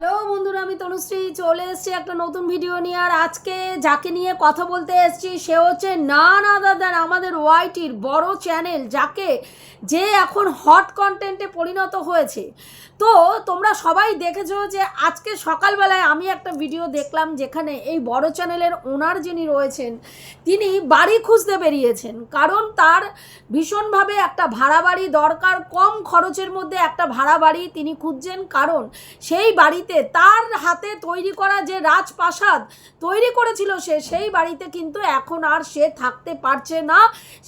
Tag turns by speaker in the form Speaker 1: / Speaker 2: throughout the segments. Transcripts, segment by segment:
Speaker 1: Hello বন্ধুরা আমি তনুশ্রী চলে এসেছি একটা নতুন ভিডিও নিয়ে। আর আজকে যাকে নিয়ে কথা বলতে এসেছি, সে হচ্ছে না না দাদার, আমাদের ওয়াইটির বড় চ্যানেল যাকে যে এখন হট কন্টেন্টে পরিণত হয়েছে। তো তোমরা সবাই দেখেছ যে আজকে সকালবেলায় আমি একটা ভিডিও দেখলাম যেখানে এই বড় চ্যানেলের ওনার যিনি রয়েছেন, তিনি বাড়ি খুঁজতে বেরিয়েছেন। কারণ তার ভীষণভাবে একটা ভাড়া বাড়ি দরকার, কম খরচের মধ্যে একটা ভাড়া বাড়ি তিনি খুঁজছেন। কারণ সেই বাড়িতে তার হাতে তৈরি করা যে রাজপ্রাসাদ তৈরি করেছিল সে, সেই বাড়িতে কিন্তু এখন আর সে থাকতে পারছে না।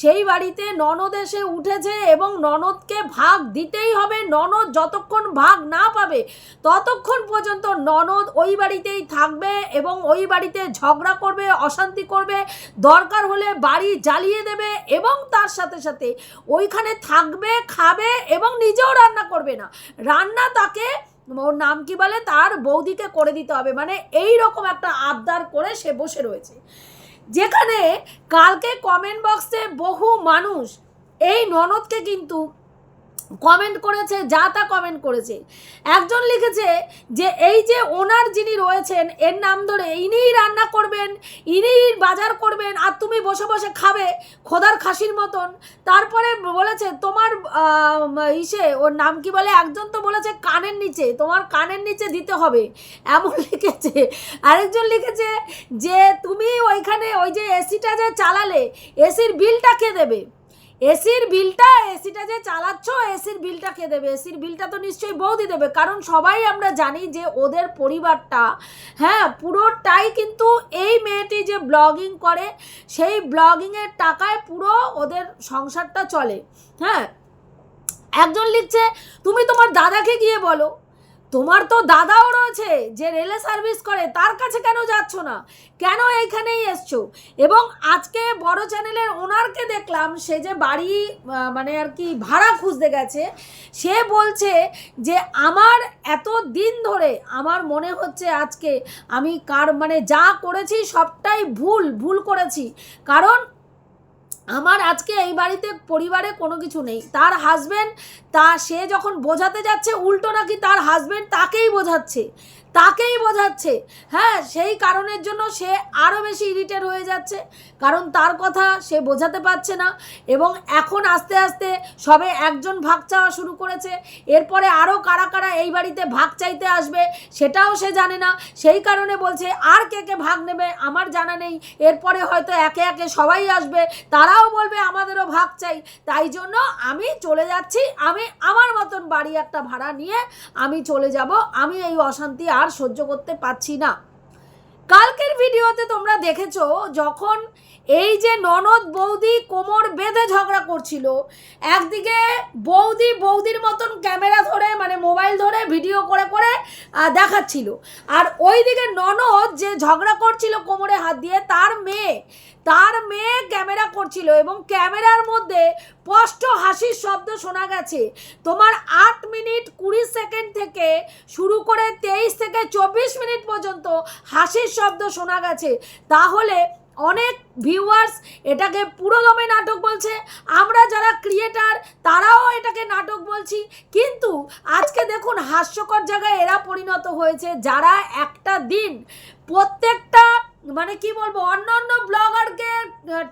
Speaker 1: সেই বাড়িতে ননদ এসে উঠেছে এবং ননদকে ভাগ দিতেই হবে। ননদ যতক্ষণ ভাগ না পাবে, ততক্ষণ পর্যন্ত ননদ ওই বাড়িতেই থাকবে এবং ওই বাড়িতে ঝগড়া করবে, অশান্তি করবে, দরকার হলে বাড়ি জ্বালিয়ে দেবে এবং তার সাথে সাথে ওইখানে থাকবে, খাবে এবং নিজেও রান্না করবে না। রান্না তাকে ওর নাম কি বলে? তার বৌদিকে করে দিতে হবে। মানে এই রকম একটা আবদার করে সে বসে রয়েছে। যেখানে কালকে কমেন্ট বক্সে বহু মানুষ, এই ননদকে কিন্তু কমেন্ট করেছে, যা তা কমেন্ট করেছে। একজন লিখেছে যে, এই যে ওনার যিনি রয়েছেন, এর নাম ধরে ইনিই রান্না করবেন, ইনিই বাজার করবেন, আর তুমি বসে বসে খাবে খোদার খাসির মতন। তারপরে বলেছে, তোমার ইসে, ওর নাম কি বলে? একজন তো বলেছে, কানের নিচে, তোমার কানের নিচে দিতে হবে। এমন লিখেছে। আরেকজন লিখেছে যে, তুমি ওইখানে ওই যে এসিটা যে চালালে এসির বিলটা কে দেবে? এসির বিলটা, এসিটা যে চালাচ্ছ, এসির বিলটা কে দেবে? এসির বিলটা তো নিশ্চয়ই বৌদি দেবে। কারণ সবাই আমরা জানি যে ওদের পরিবারটা হ্যাঁ পুরোটাই কিন্তু এই মেয়েটি যে ব্লগিং করে, সেই ব্লগিংয়ের টাকায় পুরো ওদের সংসারটা চলে। হ্যাঁ একজন লিখছে, তুমি তোমার দাদাকে গিয়ে বলো। তোমার তো দাদাও রয়েছে, যে রেলে সার্ভিস করে, তার কাছে কেন যাচ্ছ না? কেন এইখানেই এসছো? এবং আজকে বড় চ্যানেলের ওনারকে দেখলাম, সে যে বাড়ি মানে আর কি ভাড়া খুঁজতে গেছে, সে বলছে যে আমার এত দিন ধরে আমার মনে হচ্ছে আজকে আমি কার মানে যা করেছি সবটাই ভুল ভুল করেছি। কারণ আমার আজকে এই বাড়িতে পরিবারে কোনো কিছু নেই। তার হাজবেন্ড তা সে যখন বোঝাতে যাচ্ছে, উল্টো নাকি তার হাজবেন্ড তাকেই বোঝাচ্ছে। তাকেই বোঝাচ্ছে। হ্যাঁ সেই কারণের জন্য সে আরও বেশি ইরিটেট হয়ে যাচ্ছে। কারণ তার কথা সে বোঝাতে পারছে না এবং এখন আস্তে আস্তে সবে একজন ভাগ চাওয়া শুরু করেছে। এরপরে আরও কারা কারা এই বাড়িতে ভাগ চাইতে আসবে সেটাও সে জানে না। সেই কারণে বলছে, আর কে কে ভাগ নেবে আমার জানা নেই। এরপরে হয়তো একে একে সবাই আসবে। তারাও বলবে, আমাদেরও ভাগ চাই। তাই জন্য আমি চলে যাচ্ছি। আমি আমার মতন বাড়ি একটা ভাড়া নিয়ে আমি চলে যাব। আমি এই অশান্তি আর সহ্য করতে পারছি না। কালকের ভিডিওতে তোমরা দেখেছ যখন এই যে ননদ বৌদি কোমর বেঁধে ঝগড়া করছিল, একদিকে বৌদি বৌদির মতন ক্যামেরা ধরে মানে মোবাইল ধরে ভিডিও করে করে দেখাচ্ছিল। আর ওইদিকে ননদ যে ঝগড়া করছিল কোমরে হাত দিয়ে, তার মেয়ে তার মেয়ে ক্যামেরা করছিল এবং ক্যামেরার মধ্যে স্পষ্ট হাসির শব্দ শোনা গেছে। তোমার আট মিনিট কুড়ি সেকেন্ড থেকে শুরু করে তেইশ থেকে চব্বিশ মিনিট পর্যন্ত হাসির শব্দ শোনা গেছে। তাহলে অনেক ভিউয়ার্স এটাকে পুরোদমে নাটক বলছে। আমরা যারা ক্রিয়েটার তারাও এটাকে নাটক বলছি। কিন্তু আজকে দেখুন হাস্যকর জায়গায় এরা পরিণত হয়েছে। যারা একটা দিন প্রত্যেকটা মানে কি বলব অন্য অন্য ব্লগারকে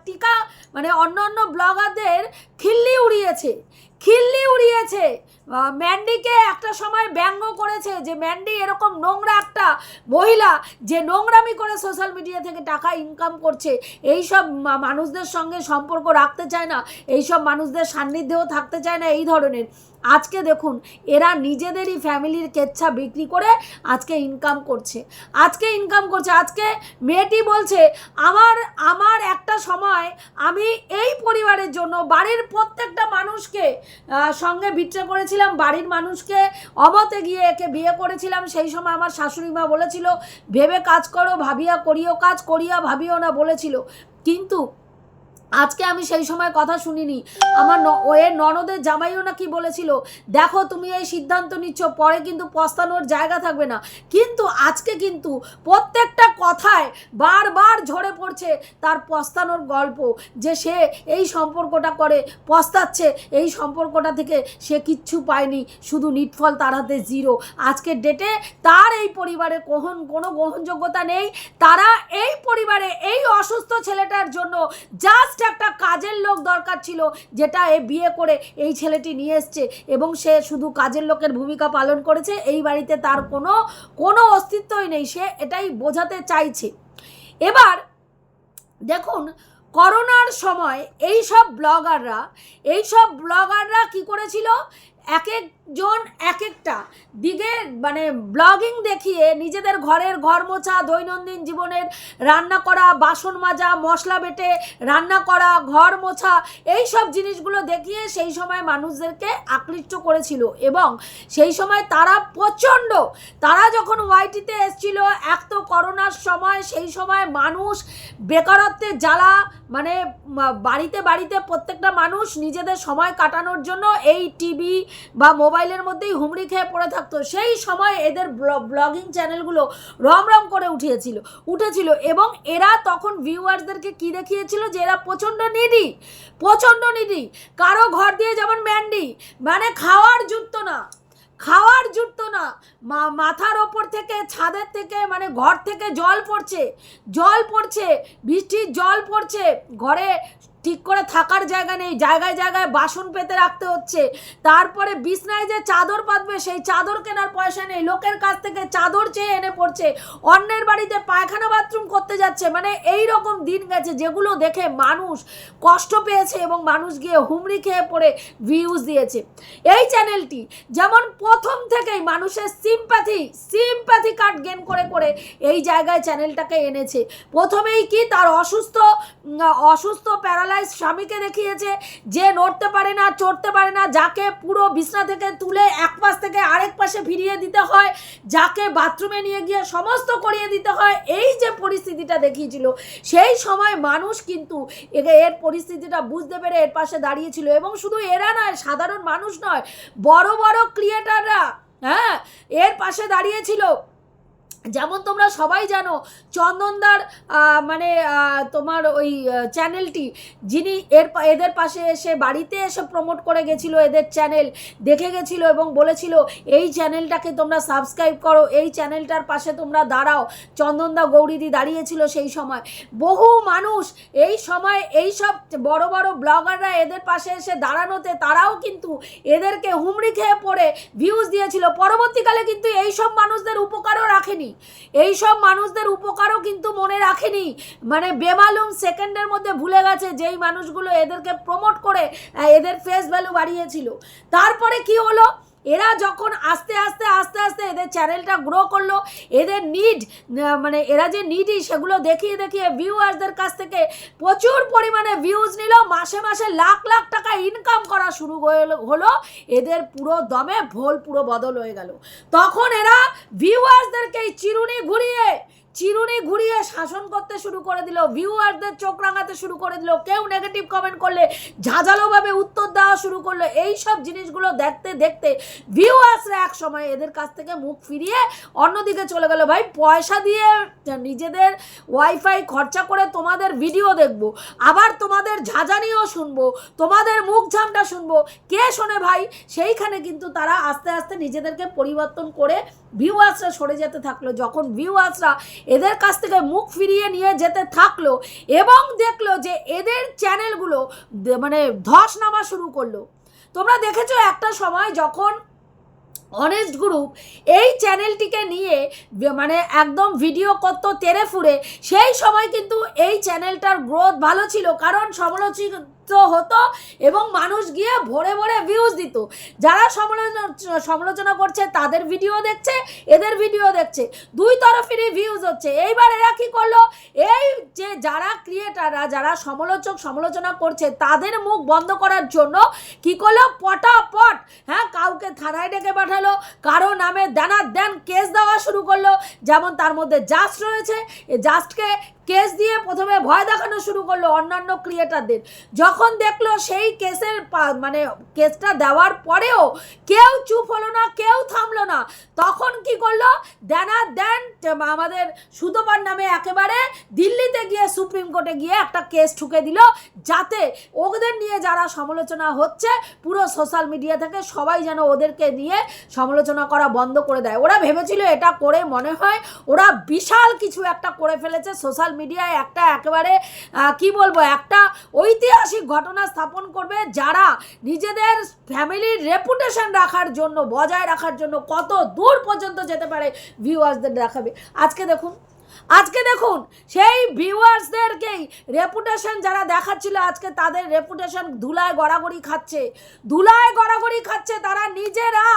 Speaker 1: টিকা মানে অন্য অন্য ব্লগারদের খিল্লি উড়িয়েছে খিল্লি উড়িয়েছে। ম্যান্ডিকে একটা সময় ব্যঙ্গ করেছে যে ম্যান্ডি এরকম নোংরা একটা মহিলা যে নোংরামি করে সোশ্যাল মিডিয়া থেকে টাকা ইনকাম করছে এই সব মানুষদের সঙ্গে সম্পর্ক রাখতে চায় না এই সব মানুষদের সান্নিধ্যেও থাকতে চায় না, এই ধরনের। আজকে দেখুন, এরা নিজেদেরই ফ্যামিলির কেচ্ছা বিক্রি করে আজকে ইনকাম করছে। আজকে ইনকাম করছে। আজকে মেয়েটি বলছে, আমার আমার একটা সময় আমি এই পরিবারের জন্য বাড়ির প্রত্যেকটা মানুষকে সঙ্গে বিট্রে করেছিলাম, বাড়ির মানুষকে অমতে গিয়ে একে বিয়ে করেছিলাম। সেই সময় আমার শাশুড়ি মা বলেছিল, ভেবে কাজ করো, ভাবিয়া করিও কাজ, করিয়া ভাবিও না, বলেছিল। কিন্তু আজকে আমি সেই সময় কথা শুনিনি। আমার ন- ও এর ননদের জামাইও নাকি বলেছিল, দেখো তুমি এই সিদ্ধান্ত নিচ্ছ, পরে কিন্তু পস্তানোর জায়গা থাকবে না। কিন্তু আজকে কিন্তু প্রত্যেকটা কথায় বারবার ঝরে পড়ছে তার পস্তানোর গল্প, যে সে এই সম্পর্কটা করে, পস্তাচ্ছে, এই সম্পর্কটা থেকে সে কিচ্ছু পায়নি, শুধু নিটফল তার হাতে জিরো। আজকের ডেটে তার এই পরিবারে কোহন, কোনো গ্রহণযোগ্যতা নেই। তারা এই পরিবারে এই অসুস্থ ছেলেটার জন্য জাস্ট একটা কাজের লোক দরকার ছিল, যেটা এ বিয়ে করে এই ছেলেটি নিয়ে এসছে এবং সে শুধু কাজের লোকের ভূমিকা পালন করেছে, এই বাড়িতে তার কোনো কোনো অস্তিত্বই নেই, সে এটাই বোঝাতে চাইছে। এবার দেখুন, করোনার সময় এই সব ব্লগাররা, এই সব ব্লগাররা কি করেছিল? এক এক একজন এক একটা দিকে মানে ব্লগিং দেখিয়ে নিজেদের ঘরের ঘর মোছা দৈনন্দিন জীবনের রান্না করা, বাসন মাজা, মশলা বেটে রান্না করা ঘর মোছা এই সব জিনিসগুলো দেখিয়ে সেই সময় মানুষদেরকে আকৃষ্ট করেছিল এবং সেই সময় তারা প্রচণ্ড, তারা যখন ওয়াইটিতে এসছিল, এক তো করোনার সময়, সেই সময় মানুষ বেকারত্বের জ্বালা মানে বাড়িতে বাড়িতে প্রত্যেকটা মানুষ নিজেদের সময় কাটানোর জন্য এই টিভি বা মোবাইলের মধ্যেই হুমড়ি খেয়ে পড়ে থাকতো। সেই সময় এদের ব্লগিং চ্যানেলগুলো রম রম করে উঠিয়েছিল, উঠেছিল এবং এরা তখন ভিউয়ার্সদেরকে কি দেখিয়েছিল যে এরা প্রচণ্ড নিডি প্রচণ্ড নিডি কারও ঘর দিয়ে যেমন ম্যান্ডি মানে খাওয়ার জুটতো না, খাওয়ার জুটতো না। মাথার ওপর থেকে, ছাদের থেকে মানে ঘর থেকে জল পড়ছে জল পড়ছে, বৃষ্টির জল পড়ছে, ঘরে ঠিক করে থাকার জায়গা নেই, জায়গায় জায়গায় বাসন পেতে রাখতে হচ্ছে। তারপরে বিছনায় যে চাদর পাতবে সেই চাদর কেনার পয়সা নেই। লোকের কাছ থেকে চাদর চেয়ে এনে পড়ছে। অন্যের বাড়িতে পায়খানা বাথরুম করতে যাচ্ছে। মানে এই রকম দিন গেছে যেগুলো দেখে মানুষ কষ্ট পেয়েছে এবং মানুষ গিয়ে হুমড়ি খেয়ে পড়ে ভিউজ দিয়েছে। এই চ্যানেলটি যেমন প্রথম থেকেই মানুষের সিম্প্যাথি সিম্প্যাথি কার্ড গেন করে করে এই জায়গায় চ্যানেলটাকে এনেছে। প্রথমেই কি তার অসুস্থ অসুস্থ অসুস্থ প্যারালাইজ স্বামীকে দেখিয়েছে যে নড়তে পারে না, চড়তে পারে না, যাকে পুরো বিছনা থেকে তুলে এক পাশ থেকে আরেক পাশে ফিরিয়ে দিতে হয়, যাকে বাথরুমে নিয়ে গিয়ে সমস্ত করিয়ে দিতে হয়, এই যে পরিস্থিতিটা দেখিয়েছিল, সেই সময় মানুষ কিন্তু এর পরিস্থিতিটা বুঝতে পেরে এর পাশে দাঁড়িয়েছিল এবং শুধু এরা নয়, সাধারণ মানুষ নয়, বড় বড় ক্রিয়েটাররা হ্যাঁ এর পাশে দাঁড়িয়েছিল। যেমন তোমরা সবাই জানো, চন্দনদার মানে তোমার ওই চ্যানেলটি যিনি এর এদের পাশে এসে বাড়িতে এসে প্রমোট করে গেছিল এদের চ্যানেল দেখে গেছিল এবং বলেছিল, এই চ্যানেলটাকে তোমরা সাবস্ক্রাইব করো, এই চ্যানেলটার পাশে তোমরা দাঁড়াও। চন্দনদা গৌরীদি দাঁড়িয়েছিল সেই সময়। বহু মানুষ এই সময় এই সব বড় বড় ব্লগাররা এদের পাশে এসে দাঁড়ানোতে তারাও কিন্তু এদেরকে হুমড়ি খেয়ে পড়ে ভিউজ দিয়েছিল। পরবর্তীকালে কিন্তু এই সব মানুষদের উপকারও রাখেনি। এই সব মানুষদের উপকারও কিন্তু মনে রাখেনি। মানে বেমালুম সেকেন্ডের মধ্যে ভুলে গেছে যেই মানুষগুলো এদেরকে প্রমোট করে এদের ফেস ভ্যালু বাড়িয়েছিল। তারপরে কি হলো? এরা যখন আস্তে আস্তে আস্তে আস্তে এদের চ্যানেলটা গ্রো করল, এদের নিড মানে এরা যে নিডই সেগুলো দেখিয়ে দেখিয়ে ভিউয়ার্সদের কাছ থেকে প্রচুর পরিমাণে ভিউজ নিল। মাসে মাসে লাখ লাখ টাকা ইনকাম করা শুরু হলো। এদের পুরো দমে ভোল পুরো বদল হয়ে গেল। তখন এরা ভিউয়ার্সদেরকে চিরুনি ঘুরিয়ে চিরুনি ঘুরিয়ে শাসন করতে শুরু করে দিল ভিউয়ারদের চোখ রাঙাতে শুরু করে দিল, কেউ নেগেটিভ কমেন্ট করলে ঝাঁঝালোভাবে উত্তর দেওয়া শুরু করল এই সব জিনিসগুলো দেখতে দেখতে ভিউয়ার্সরা এক সময় এদের কাছ থেকে মুখ ফিরিয়ে অন্যদিকে চলে গেল, ভাই, পয়সা দিয়ে নিজেদের ওয়াইফাই খরচা করে তোমাদের ভিডিও দেখব, আবার তোমাদের ঝাঁঝানিও শুনব, তোমাদের মুখ ঝামটা শুনব। কে শোনে ভাই? সেইখানে কিন্তু তারা আস্তে আস্তে নিজেদেরকে পরিবর্তন করে ভিউয়ার্সরা সরে যেতে থাকল, যখন ভিউয়ার্সরা এদের কাছ থেকে মুখ ফিরিয়ে নিয়ে যেতে থাকল এবং দেখল যে এদের চ্যানেলগুলো মানে ধস নামা শুরু করল। তোমরা দেখেছ একটা সময় যখন অনেস্ট গ্রুপ এই চ্যানেলটিকে নিয়ে মানে একদম ভিডিও করতো তেরে ফুরে, সেই সময় কিন্তু এই চ্যানেলটার গ্রোথ ভালো ছিল। কারণ সমালোচিত হতো এবং মানুষ গিয়ে ভরে ভরে ভিউজ দিত। যারা সমালোচনা সমালোচনা করছে তাদের ভিডিও দেখছে, এদের ভিডিও দেখছে, দুই তরফেরই ভিউজ হচ্ছে। এইবার এরা কি করল? এই যে যারা ক্রিয়েটাররা যারা সমালোচক, সমালোচনা করছে, তাদের মুখ বন্ধ করার জন্য কি করল? পটাপট হ্যাঁ কাউকে থানায় ডেকে পাঠালো, কারও নামে দানার দেন কেস দেওয়া শুরু করল। যেমন তার মধ্যে জাস্ট রয়েছে জাস্টকে কেস দিয়ে প্রথমে ভয় দেখানো শুরু করল অন্যান্য ক্রিয়েটারদের। যখন দেখল সেই কেসের মানে কেসটা দেওয়ার পরেও কেউ চুপ হলো না, কেউ থামলো না, তখন কি করল? দেনা দেন, আমাদের সুতোপার নামে একেবারে দিল্লিতে গিয়ে সুপ্রিম কোর্টে গিয়ে একটা কেস ঠুকে দিল, যাতে ওদের নিয়ে যারা সমালোচনা হচ্ছে, পুরো সোশ্যাল মিডিয়া থেকে সবাই যেন ওদেরকে নিয়ে সমালোচনা করা বন্ধ করে দেয়। ওরা ভেবেছিল এটা করে মনে হয়, ওরা বিশাল কিছু একটা করে ফেলেছে সোশ্যাল মিডিয়ায় একটা একেবারে কি বলব, একটা ঐতিহাসিক ঘটনা স্থাপন করবে যারা নিজেদের ফ্যামিলির রেপুটেশন রাখার জন্য, বজায় রাখার জন্য কত দূর পর্যন্ত যেতে পারে ভিউয়ার্সদের দেখাবে। আজকে দেখুন আজকে দেখুন, সেই ভিউয়ার্সদেরকেই রেপুটেশন যারা দেখাচ্ছিল আজকে তাদের রেপুটেশন ধুলায় গড়াগড়ি খাচ্ছে। ধুলায় গড়াগড়ি খাচ্ছে তারা নিজেরা।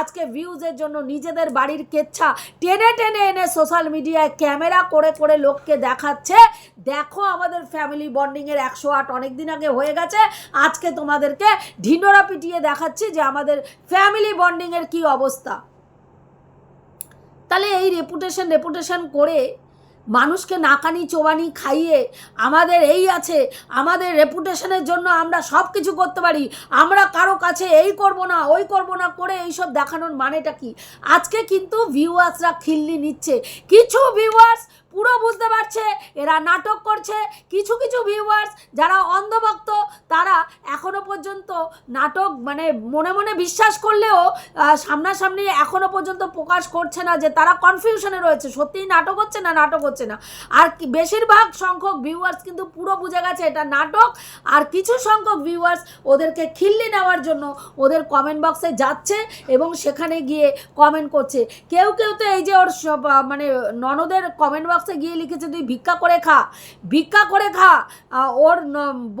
Speaker 1: আজকে ভিউজের জন্য নিজেদের বাড়ির কেচ্ছা টেনে টেনে এনে সোশ্যাল মিডিয়ায় ক্যামেরা করে করে লোককে দেখাচ্ছে। দেখো আমাদের ফ্যামিলি বন্ডিংয়ের একশো আট অনেক দিন আগে হয়ে গেছে। আজকে তোমাদেরকে ঢিন্ডোরা পিটিয়ে দেখাচ্ছি যে আমাদের ফ্যামিলি বন্ডিংয়ের কি অবস্থা। তাহলে এই রেপুটেশন রেপুটেশন করে মানুষকে নাকানি, চোবানি খাইয়ে আমাদের এই আছে, আমাদের রেপুটেশনের জন্য আমরা সব কিছু করতে পারি। আমরা কারও কাছে এই করব না, ওই করব না করে এইসব দেখানোর মানেটা কি? আজকে কিন্তু ভিউয়ার্সরা খিল্লি নিচ্ছে। কিছু ভিউয়ার্স পুরো বুঝতে পারছে, এরা নাটক করছে। কিছু কিছু ভিউয়ার্স যারা অন্ধভক্ত, তারা এখনও পর্যন্ত নাটক মানে মনে মনে বিশ্বাস করলেও সামনাসামনি এখনও পর্যন্ত প্রকাশ করছে না যে তারা কনফিউশনে রয়েছে। সত্যিই নাটক হচ্ছে না, নাটক হচ্ছে না। আর বেশিরভাগ সংখ্যক ভিউয়ার্স কিন্তু পুরো বুঝে গেছে এটা নাটক। আর কিছু সংখ্যক ভিউয়ার্স ওদেরকে খিল্লি নেওয়ার জন্য ওদের কমেন্ট বক্সে যাচ্ছে এবং সেখানে গিয়ে কমেন্ট করছে। কেউ কেউ তো এই যে ওর মানে ননদের কমেন্ট বক্সে গিয়ে লিখেছে, তুই ভিক্ষা করে খা, ভিক্ষা করে খা। ওর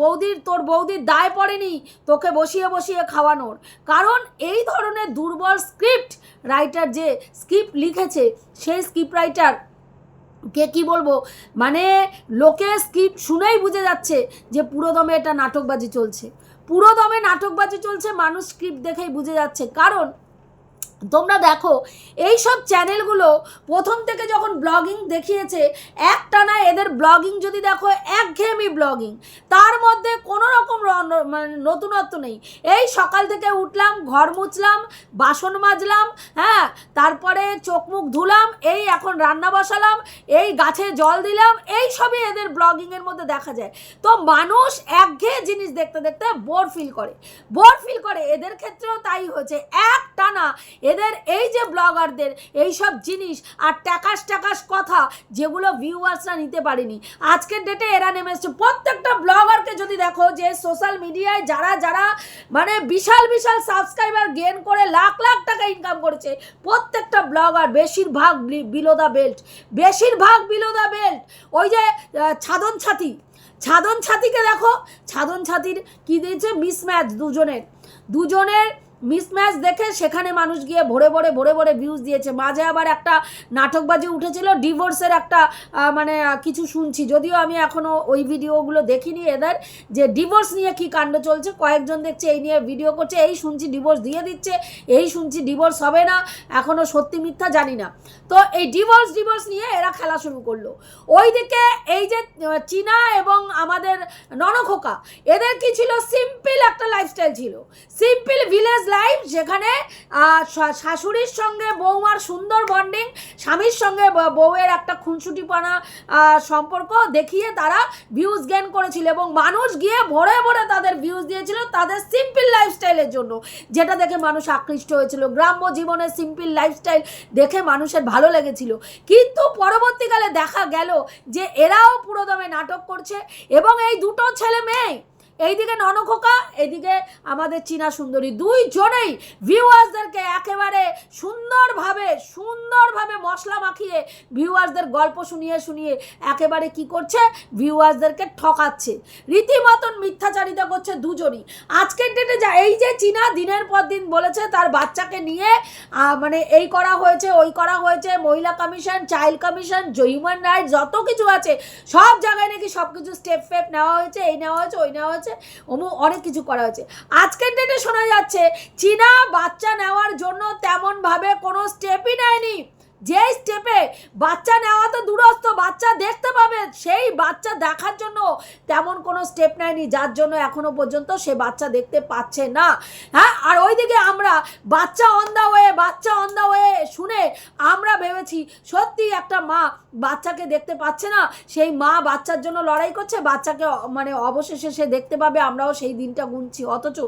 Speaker 1: বৌদির, তোর বৌদির দায় পড়েনি তোকে বসিয়ে বসিয়ে খাওয়ানোর। কারণ এই ধরনের দুর্বল স্ক্রিপ্ট রাইটার যে স্ক্রিপ্ট লিখেছে, সেই স্ক্রিপ্ট রাইটার কে কি বলব? মানে লোকে স্ক্রিপ্ট শুনেই বুঝে যাচ্ছে যে পুরোদমে এটা নাটকবাজি চলছে। পুরোদমে নাটকবাজি চলছে, মানুষ স্ক্রিপ্ট দেখেই বুঝে যাচ্ছে। কারণ তোমরা দেখো এই সব চ্যানেলগুলো প্রথম থেকে যখন ব্লগিং দেখিয়েছে একটানা এদের ব্লগিং যদি দেখো, একঘেয়েমি ব্লগিং। তার মধ্যে কোনো রকম মানে নতুনত্ব নেই। এই সকাল থেকে উঠলাম, ঘর মুছলাম, বাসন মাজলাম হ্যাঁ তারপরে চোখ মুখ ধুলাম, এই এখন রান্না বসালাম, এই গাছে জল দিলাম, এই সবই এদের ব্লগিংয়ের মধ্যে দেখা যায়। তো মানুষ একঘেয়ে জিনিস দেখতে দেখতে বোর ফিল করে। বোর ফিল করে। এদের ক্ষেত্রেও তাই হয়েছে। এক টানা। এদের এই যে ব্লগারদের এই সব জিনিস আর ট্যাকাস ট্যাকাস কথা যেগুলো ভিউয়ার্সরা নিতে পারেনি। আজকের ডেটে এরা নেমে এসছে। প্রত্যেকটা ব্লগারকে যদি দেখো যে সোশ্যাল মিডিয়ায় যারা যারা মানে বিশাল বিশাল সাবস্ক্রাইবার গেন করে লাখ লাখ টাকা ইনকাম করেছে, প্রত্যেকটা ব্লগার বেশিরভাগ বিলো দ্য বেল্ট বেশিরভাগ বিলো দ্য বেল্ট ওই যে ছাদন ছাতি। ছাদন ছাতিকে দেখো। ছাদন ছাতির কী দিয়েছে? মিসম্যাচ দুজনের। দুজনের মিসম্যাচ দেখে সেখানে মানুষ গিয়ে ভরে ভরে ভরে ভরে ভিউজ দিয়েছে। মাঝে আবার একটা নাটকবাজি উঠেছিল ডিভোর্সের একটা মানে কিছু শুনছি। যদিও আমি এখনও ওই ভিডিওগুলো দেখিনি এদের, যে ডিভোর্স নিয়ে কি কাণ্ড চলছে, কয়েকজন দেখছে এই নিয়ে ভিডিও করছে, এই শুনছি ডিভোর্স দিয়ে দিচ্ছে, এই শুনছি ডিভোর্স হবে না এখনও সত্যি মিথ্যা জানি না। তো এই ডিভোর্স ডিভোর্স নিয়ে এরা খেলা শুরু করল। ওইদিকে এই যে চীনা এবং আমাদের ননখোকা, এদের কি ছিল? সিম্পল একটা লাইফস্টাইল ছিল। সিম্পল ভিলেজ লাইফ যেখানে শাশুড়ির সঙ্গে বৌমার সুন্দর বন্ডিং স্বামীর সঙ্গে বউয়ের একটা খুনসুটিপনা সম্পর্ক দেখিয়ে তারা ভিউজ গেন করেছিল এবং মানুষ গিয়ে ভরে ভরে তাদের ভিউজ দিয়েছিল তাদের সিম্পল লাইফস্টাইলের জন্য। যেটা দেখে মানুষ আকৃষ্ট হয়েছিল, গ্রাম্য জীবনের সিম্পল লাইফস্টাইল দেখে মানুষের ভালো লেগেছিল। কিন্তু পরবর্তীকালে দেখা গেল যে এরাও পুরোদমে নাটক করছে এবং এই দুটো ছেলে মেয়ে এইদিকে ননখোকা এইদিকে আমাদের চীনা সুন্দরী। দুইজনেই ভিউয়ার্সদেরকে একেবারে সুন্দরভাবে সুন্দরভাবে মশলা মাখিয়ে ভিউয়ার্সদের গল্প শুনিয়ে শুনিয়ে একেবারে কি করছে? ভিউয়ার্সদেরকে ঠকাচ্ছে। রীতিমতন মিথ্যাচারিতা করছে দুজনই। আজকের ডেটে যা, এই যে চীনা দিনের পর দিন বলেছে তার বাচ্চাকে নিয়ে মানে এই করা হয়েছে, ওই করা হয়েছে, মহিলা commission child commission human rights যত কিছু আছে, সব জায়গায় নাকি সব কিছু স্টেপ ফেপ নেওয়া হয়েছে, এই নেওয়া হয়েছে, ওই নেওয়া হয়েছে। অমু অনেক কিছু করা হয়েছে। আজকের ডেটে শোনা যাচ্ছে, চীনা বাচ্চা নেওয়ার জন্য তেমনভাবে কোনো স্টেপই নেয়নি। যেই স্টেপে বাচ্চা নেওয়া তো দূরস্থ বাচ্চা দেখতে পাবে। সেই বাচ্চা দেখার জন্য তেমন কোনো স্টেপ নেয়নি, যার জন্য এখনও পর্যন্ত সে বাচ্চা দেখতে পাচ্ছে না। হ্যাঁ আর ওইদিকে আমরা বাচ্চা অন্ধা হয়ে বাচ্চা অন্ধা হয়ে শুনে আমরা ভেবেছি, সত্যি একটা মা বাচ্চাকে দেখতে পাচ্ছে না। সেই মা বাচ্চার জন্য লড়াই করছে, বাচ্চাকে মানে অবশেষে সে দেখতে পাবে, আমরাও সেই দিনটা গুনছি। অথচ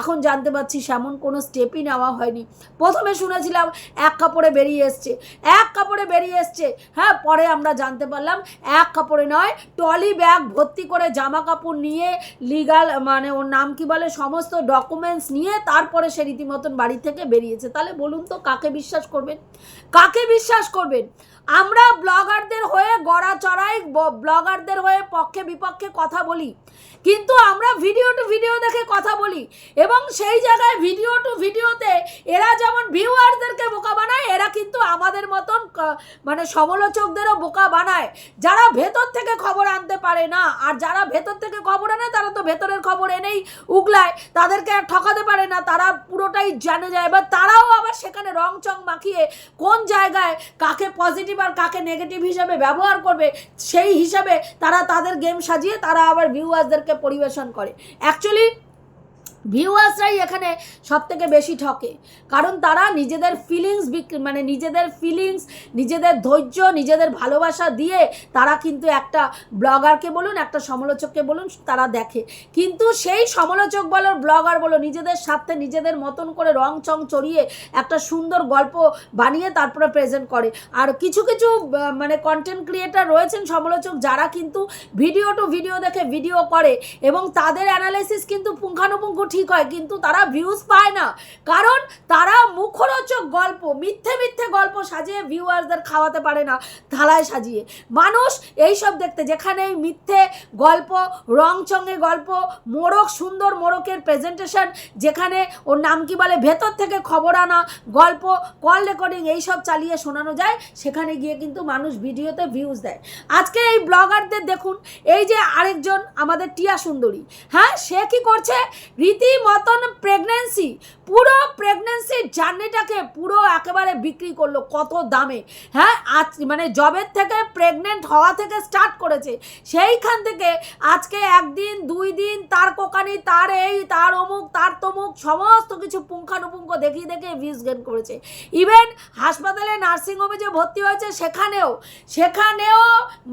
Speaker 1: এখন জানতে পারছি, সেমন কোনো স্টেপই নেওয়া হয়নি। প্রথমে শুনেছিলাম, এক কাপড়ে বেরিয়ে এসছে। এক কাপড়ে বেরিয়ে এসছে। হ্যাঁ পরে আমরা জানতে পারলাম, এক কাপড়ে নয় টলি ব্যাগ ভর্তি করে জামা কাপড় নিয়ে লিগাল মানে ওর নাম কি বলে, সমস্ত ডকুমেন্টস নিয়ে তারপরে সে রীতিমতন বাড়ি থেকে বেরিয়েছে। তাহলে বলুন তো, কাকে বিশ্বাস করবেন? কাকে বিশ্বাস করবেন? আমরা ব্লগারদের হয়ে গড়া চড়াই ব্লগারদের হয়ে পক্ষে বিপক্ষে কথা বলি। কিন্তু আমরা ভিডিও টু ভিডিও দেখে কথা বলি। এবং সেই জায়গায় ভিডিও টু ভিডিওতে এরা যেমন ভিউয়ারদেরকে বোকা বানায়, এরা কিন্তু আমাদের মতন মানে সমালোচকদেরও বোকা বানায়। যারা ভেতর থেকে খবর আনতে পারে না, আর যারা ভেতর থেকে খবর আনে, তারা তো ভেতরের খবর এনেই উগলায়। তাদেরকে আর ঠকাতে পারে না, তারা পুরোটাই জানে যায়। এবার তারাও আবার সেখানে রং চং মাখিয়ে কোন জায়গায় কাকে পজিটিভ আর কাকে নেগেটিভ হিসাবে ব্যবহার করবে, সেই হিসাবে তারা তাদের গেম সাজিয়ে তারা আবার ভিউয়ার্সদেরকে পরিবেশন করে। অ্যাকচুয়ালি ভিউয়ার্সরাই এখানে সব থেকে বেশি ঠকে। কারণ তারা নিজেদের ফিলিংস মানে নিজেদের ফিলিংস নিজেদের ধৈর্য, নিজেদের ভালোবাসা দিয়ে তারা কিন্তু একটা ব্লগারকে বলুন, একটা সমালোচককে বলুন, তারা দেখে। কিন্তু সেই সমালোচক বলো, ব্লগার বলো, নিজেদের স্বার্থে নিজেদের মতন করে রং চং চড়িয়ে একটা সুন্দর গল্প বানিয়ে তারপরে প্রেজেন্ট করে। আর কিছু কিছু মানে কন্টেন্ট ক্রিয়েটার রয়েছেন সমালোচক, যারা কিন্তু ভিডিও টু ভিডিও দেখে ভিডিও করে এবং তাদের অ্যানালাইসিস কিন্তু পুঙ্খানুপুঙ্খ ঠিক হয়, কিন্তু তারা ভিউজ পায় না। কারণ তারা মুখরোচক গল্প, মিথ্যে মিথ্যে গল্প সাজিয়ে ভিউয়ার্সদের খাওয়াতে পারে না, থালায় সাজিয়ে। মানুষ এইসব দেখতে, যেখানে এই মিথ্যে গল্প, রংচঙে গল্প, মোড়ক, সুন্দর মোড়কের প্রেজেন্টেশন যেখানে ওর নাম কি বলে, ভেতর থেকে খবর আনা, গল্প কল রেকর্ডিং এইসব চালিয়ে শোনানো যায়, সেখানে গিয়ে কিন্তু মানুষ ভিডিওতে ভিউজ দেয়। আজকে এই ব্লগারদের দেখুন, এই যে আরেকজন আমাদের টিয়া সুন্দরী। হ্যাঁ সে কি করছে? রীতিমতন প্রেগনেন্সি পুরো প্রেগনেন্সির জার্নিটাকে পুরো একেবারে বিক্রি করল, কত দামে। হ্যাঁ আজ মানে জবের থেকে প্রেগনেন্ট হওয়া থেকে স্টার্ট করেছে। সেইখান থেকে আজকে একদিন, দুই দিন, তার কোকানি, তার এই, তার অমুক, তার তমুক, সমস্ত কিছু পুঙ্খানুপুঙ্খ দেখিয়ে দেখে ভিউজ গেন করেছে। ইভেন হাসপাতালে নার্সিংহোমে যে ভর্তি হয়েছে, সেখানেও সেখানেও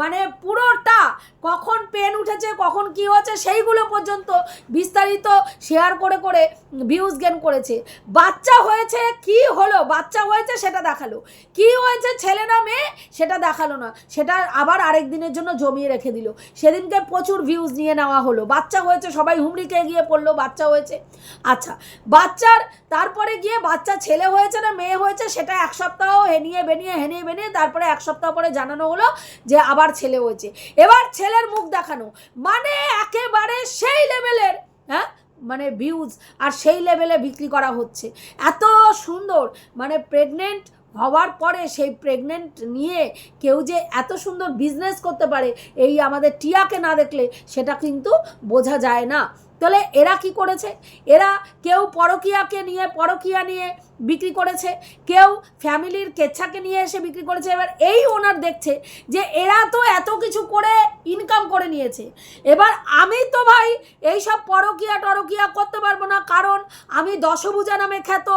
Speaker 1: মানে পুরোটা কখন পেন উঠেছে, কখন কি হয়েছে, সেইগুলো পর্যন্ত বিস্তারিত শেয়ার করে করে ভিউজ গেন করেছে। বাচ্চা হয়েছে, কি হলো? বাচ্চা হয়েছে, সেটা দেখাল। কি হয়েছে, ছেলে না মেয়ে, সেটা দেখাল না। সেটা আবার আরেক দিনের জন্য জমিয়ে রেখে দিল। সেদিনকে প্রচুর ভিউজ নিয়ে নেওয়া হলো। বাচ্চা হয়েছে, সবাই হুমড়ি খেয়ে গিয়ে পড়ল, বাচ্চা হয়েছে। আচ্ছা বাচ্চার তারপরে গিয়ে বাচ্চা ছেলে হয়েছে না মেয়ে হয়েছে, সেটা এক সপ্তাহ হেনিয়ে বেনিয়ে হেনিয়ে বেনিয়ে, তারপরে এক সপ্তাহ পরে জানানো হলো যে আবার ছেলে হয়েছে। এবার ছেলের মুখ দেখানো। মানে একেবারে সেই লেভেলের হ্যাঁ? মানে ভিউজ আর সেই লেভেলে বিক্রি করা হচ্ছে। এত সুন্দর মানে প্রেগনেন্ট হওয়ার পরে সেই প্রেগনেন্ট নিয়ে কেউ যে এত সুন্দর বিজনেস করতে পারে, এই আমাদের টিয়াকে না দেখলে সেটা কিন্তু বোঝা যায় না। তাহলে এরা কি করেছে? এরা কেউ পরকিয়াকে নিয়ে, পরকিয়া নিয়ে বিক্রি করেছে, কেউ ফ্যামিলির কেচ্ছাকে নিয়ে এসে বিক্রি করেছে। এবার এই ওনার দেখছে যে এরা তো এত কিছু করে ইনকাম করে নিয়েছে। এবার আমি তো ভাই এই সব পরকিয়া টরকিয়া করতে পারব না, কারণ আমি দশভুজা নামে খ্যাত।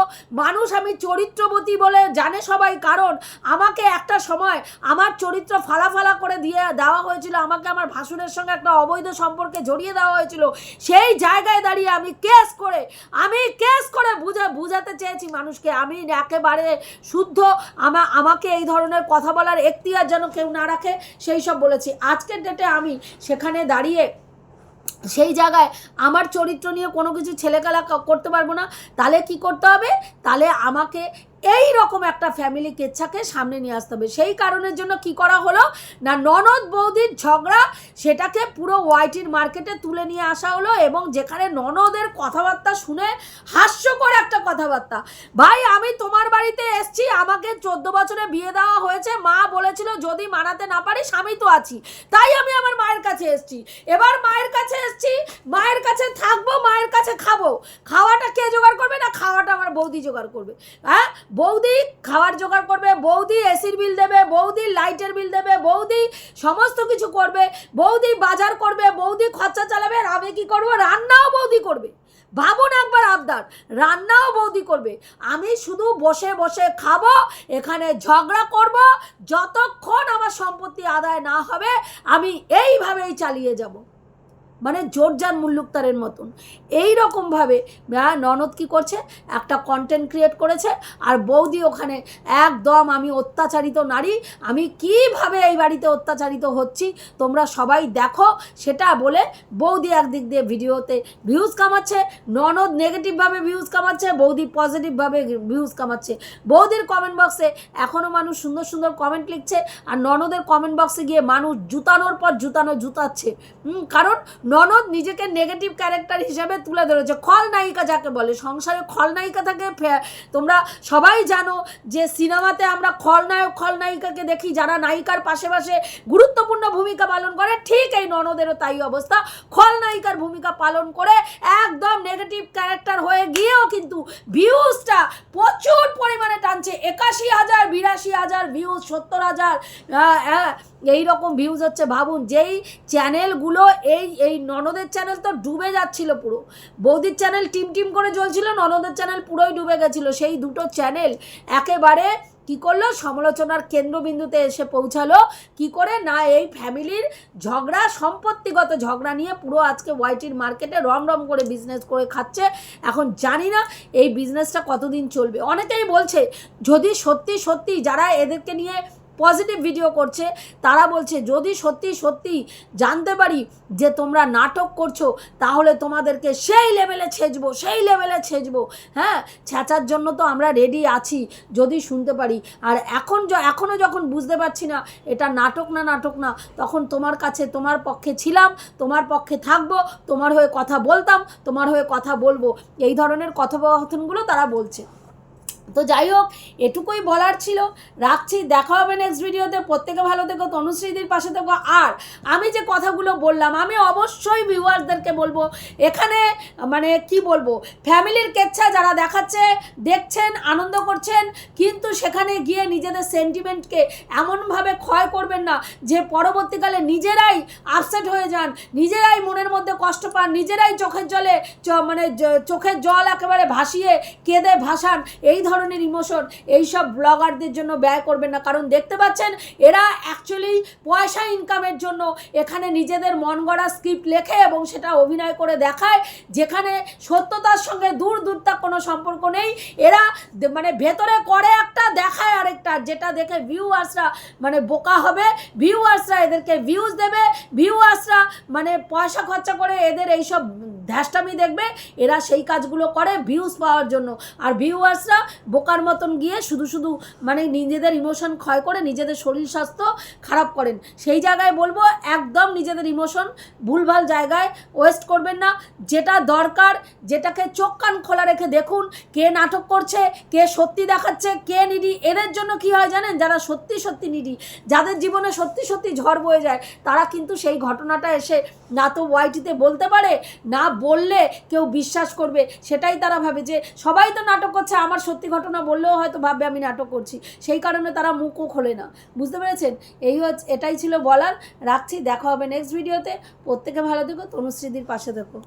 Speaker 1: মানুষ আমি চরিত্রবতী বলে জানে সবাই, কারণ আমাকে একটা সময় আমার চরিত্র ফালা ফালা করে দিয়ে দেওয়া হয়েছিল। আমাকে আমার ভাসুরের সঙ্গে একটা অবৈধ সম্পর্কে জড়িয়ে দেওয়া হয়েছিল। সেই জায়গায় দাঁড়িয়ে আমি কেস করে, আমি কেস করে বুঝে, বুঝাতে চেয়েছি মানুষকে। আমি একেবারে শুদ্ধ, আমা, আমাকে এই ধরনের কথা বলার এখতিয়ার যেন কেউ না রাখে, সেই সব বলেছি। আজকের ডেটে আমি সেখানে দাঁড়িয়ে সেই জায়গায় আমার চরিত্র নিয়ে কোনো কিছু ছেলেখেলা করতে পারব না। তাহলে কি করতে হবে? তাহলে আমাকে এই রকম একটা ফ্যামিলি কেচ্ছাকে সামনে নিয়ে আসতে হবে। সেই কারণের জন্য কি করা হলো? না, ননদ বৌদির ঝগড়া, সেটাকে পুরো ওয়াইটির মার্কেটে তুলে নিয়ে আসা হলো এবং যেখানে ননদের কথাবার্তা শুনে হাস্যকর একটা কথাবার্তা। ভাই, আমি তোমার বাড়িতে এসছি, আমাকে চোদ্দ বছরে বিয়ে দেওয়া হয়েছে, মা বলেছিল যদি মানাতে না পারি স্বামী তো আছি। তাই আমি আমার মায়ের কাছে এসছি। এবার মায়ের কাছে এসছি, মায়ের কাছে থাকব, মায়ের কাছে খাব। খাওয়াটা কে জোগাড় করবে? না, খাওয়াটা আমার বৌদি জোগাড় করবে। হ্যাঁ? বৌদি খাওয়ার জোগাড় করবে, বৌদি এসির বিল দেবে, বৌদি লাইটের বিল দেবে, বৌদি সমস্ত কিছু করবে, বৌদি বাজার করবে, বৌদি খরচা চালাবে, আর আমি কি করব? রান্নাও বৌদি করবে। ভাবুন একবার আবদার, রান্নাও বৌদি করবে। আমি শুধু বসে বসে খাব, এখানে ঝগড়া করব, যতক্ষণ আমার সম্পত্তি আদায় না হবে, আমি এইভাবেই চালিয়ে যাব। মানে জোরজান মুল্লুকতারের মতন। এই রকমভাবে আহ, ননদ কি করছে? একটা কন্টেন্ট ক্রিয়েট করেছে আর বৌদি ওখানে একদম আমি অত্যাচারিত নারী আমি কীভাবে এই বাড়িতে অত্যাচারিত হচ্ছি তোমরা সবাই দেখো সেটা বলে বৌদি একদিক দিয়ে ভিডিওতে ভিউজ কামাচ্ছে ননদ নেগেটিভভাবে ভিউজ কামাচ্ছে বৌদি পজিটিভভাবে ভিউজ কামাচ্ছে। বৌদির কমেন্ট বক্সে এখনও মানুষ সুন্দর সুন্দর কমেন্ট লিখছে আর ননদের কমেন্ট বক্সে গিয়ে মানুষ জুতানোর পর জুতানো জুতাচ্ছে। কারণ ননদ নিজেকে নেগেটিভ ক্যারেক্টার হিসেবে তুলে ধরেছে। খলনায়িকা যাকে বলে সংসারে খলনায়িকা থাকে তোমরা সবাই জানো যে সিনেমাতে আমরা খলনায়ক খলনায়িকাকে দেখি যারা নায়িকার পাশে পাশে গুরুত্বপূর্ণ ভূমিকা পালন করে ঠিক এই ননদেরও তাই অবস্থা। খলনায়িকার ভূমিকা পালন করে একদম নেগেটিভ ক্যারেক্টার হয়ে গিয়েও কিন্তু ভিউজটা প্রচুর পরিমাণে টানছে। একাশি হাজার বিরাশি হাজার ভিউজ সত্তর হাজার আহ, হ্যাঁ এই রকম ভিউজ হচ্ছে। ভাবুন যেই চ্যানেলগুলো এই এই ননদের চ্যানেল তো ডুবে যাচ্ছিল পুরো। বৌদির চ্যানেল টিম টিম করে চলছিল ননদের চ্যানেল পুরোই ডুবে গেছিল। সেই দুটো চ্যানেল একেবারে কি করল? সমালোচনার কেন্দ্রবিন্দুতে এসে পৌঁছালো। কি করে? না, এই ফ্যামিলির ঝগড়া, সম্পত্তিগত ঝগড়া নিয়ে পুরো আজকে ওয়াইটির মার্কেটে রম রম করে বিজনেস করে খাচ্ছে। এখন জানি না এই বিজনেসটা কতদিন চলবে। অনেকেই বলছে, যদি সত্যি সত্যি যারা এদেরকে নিয়ে পজিটিভ ভিডিও করছে, তারা বলছে, যদি সত্যি সত্যি জানতে পারি যে তোমরা নাটক করছ, তাহলে তোমাদেরকে সেই লেভেলে ছেঁচবো সেই লেভেলে ছেঁচবো হ্যাঁ ছেঁচার জন্য তো আমরা রেডি আছি, যদি শুনতে পারি। আর এখন এখনও যখন বুঝতে পারছি না, এটা নাটক না নাটক না, তখন তোমার কাছে, তোমার পক্ষে ছিলাম, তোমার পক্ষে থাকব, তোমার হয়ে কথা বলতাম, তোমার হয়ে কথা বলব। এই ধরনের কথোপকথনগুলো তারা বলছে। তো যাই হোক, এটুকুই বলার ছিল। রাখছি, দেখা হবে নেক্সট ভিডিওতে প্রত্যেকে ভালো থেকো, তনুশ্রীদির পাশে থেকো। আর আমি যে কথাগুলো বললাম, আমি অবশ্যই ভিউয়ার্সদেরকে বলব, এখানে মানে কি বলব, ফ্যামিলির কেচ্ছা যারা দেখাচ্ছে, দেখছেন, আনন্দ করছেন, কিন্তু সেখানে গিয়ে নিজেদের সেন্টিমেন্টকে এমনভাবে ক্ষয় করবেন না যে পরবর্তীকালে নিজেরাই আপসেট হয়ে যান, নিজেরাই মনের মধ্যে কষ্ট পান, নিজেরাই চোখের জলে মানে চোখের জল একেবারে ভাসিয়ে কেঁদে ভাসান। এই ধরনের ইমোশন এইসব ব্লগারদের জন্য ব্যয় করবেন না। কারণ দেখতে পাচ্ছেন, এরা অ্যাকচুয়ালি পয়সা ইনকামের জন্য এখানে নিজেদের মন গড়া স্ক্রিপ্ট লেখে এবং সেটা অভিনয় করে দেখায়, যেখানে সত্যতার সঙ্গে দূর দূরতা কোনো সম্পর্ক নেই। এরা মানে ভেতরে করে একটা, দেখায় আরেকটা, যেটা দেখে ভিউয়ার্সরা মানে বোকা হবে। ভিউয়ার্সরা এদেরকে ভিউজ দেবে। ভিউয়ার্সরা মানে পয়সা খরচা করে এদের এইসব ধ্যাসটামি দেখবে। এরা সেই কাজগুলো করে ভিউজ পাওয়ার জন্য। আর ভিউয়ার্সরা বোকার মতন গিয়ে শুধু শুধু মানে নিজেদের ইমোশন ক্ষয় করে নিজেদের শরীর স্বাস্থ্য খারাপ করেন। সেই জায়গায় বলব, একদম নিজেদের ইমোশন ভুলভাল জায়গায় ওয়েস্ট করবেন না। যেটা দরকার, যেটাকে চোখ কান খোলা রেখে দেখুন, কে নাটক করছে, কে সত্যি দেখাচ্ছে, কে নিডি, এদের জন্য কি হয় জানেন? যারা সত্যি সত্যি নিডি, যাদের জীবনে সত্যি সত্যি ঝড় বয়ে যায়, তারা কিন্তু সেই ঘটনাটা এসে না তো ওয়াইটিতে বলতে পারে, না বললে কেউ বিশ্বাস করবে। সেটাই তারা ভাবে যে সবাই তো নাটক করছে, আমার সত্যি ঘটনা বললেও হয়তো ভাববে আমি নাটক করছি। সেই কারণে তারা মুখও খোলে না। বুঝতে পেরেছেন? এই হচ্ছে, এটাই ছিল বলার। রাখছি, দেখা হবে নেক্সট ভিডিওতে প্রত্যেকে ভালো থেকো, তনুশ্রীদির পাশে থেকো।